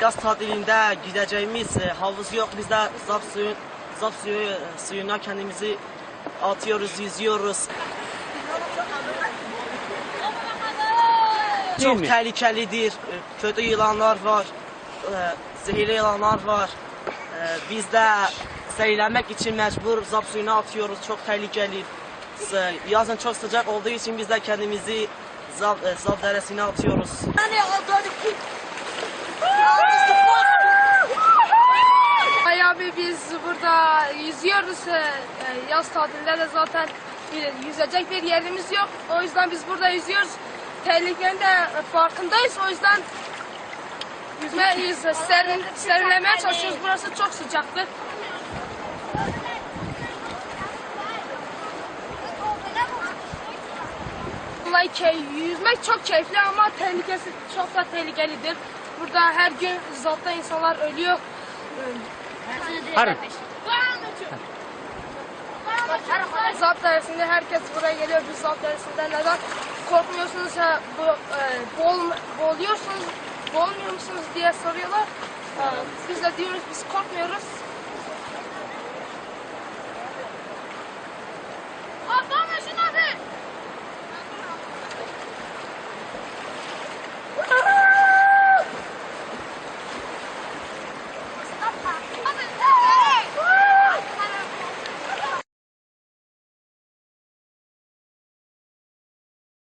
yaz tatilinde gideceğimiz e, havuz yok. Biz de zap suyu, zap suyu, e, suyuna kendimizi atıyoruz, yüzüyoruz. Değil Çok mi? tehlikelidir. E, Kötü yılanlar var. e, Zehirli yılanlar var. E, Biz de seyirlenmek için mecbur zap suyuna atıyoruz. Çok tehlikeli. S- Yazın çok sıcak olduğu için biz de kendimizi zap, e, zap deresine atıyoruz. Ay abi biz burada yüzüyoruz. Ee, Yaz tatilinde de zaten yüzecek bir yerimiz yok. O yüzden biz burada yüzüyoruz. Tehlikenin de farkındayız. O yüzden yüzme, yüz, serin, serinlemeye çalışıyoruz. Burası çok sıcaktı. Vallahi yüzmek çok keyifli ama tehlikesi çok da tehlikelidir. Burada her gün zaten insanlar ölüyor. Harun. Zap dersinde herkes buraya geliyor. Biz zap dersinde neden korkmuyorsunuz ya bu, e, boğul, boğuluyorsunuz, boğulmuyor musunuz diye soruyorlar. E, biz de diyoruz biz korkmuyoruz.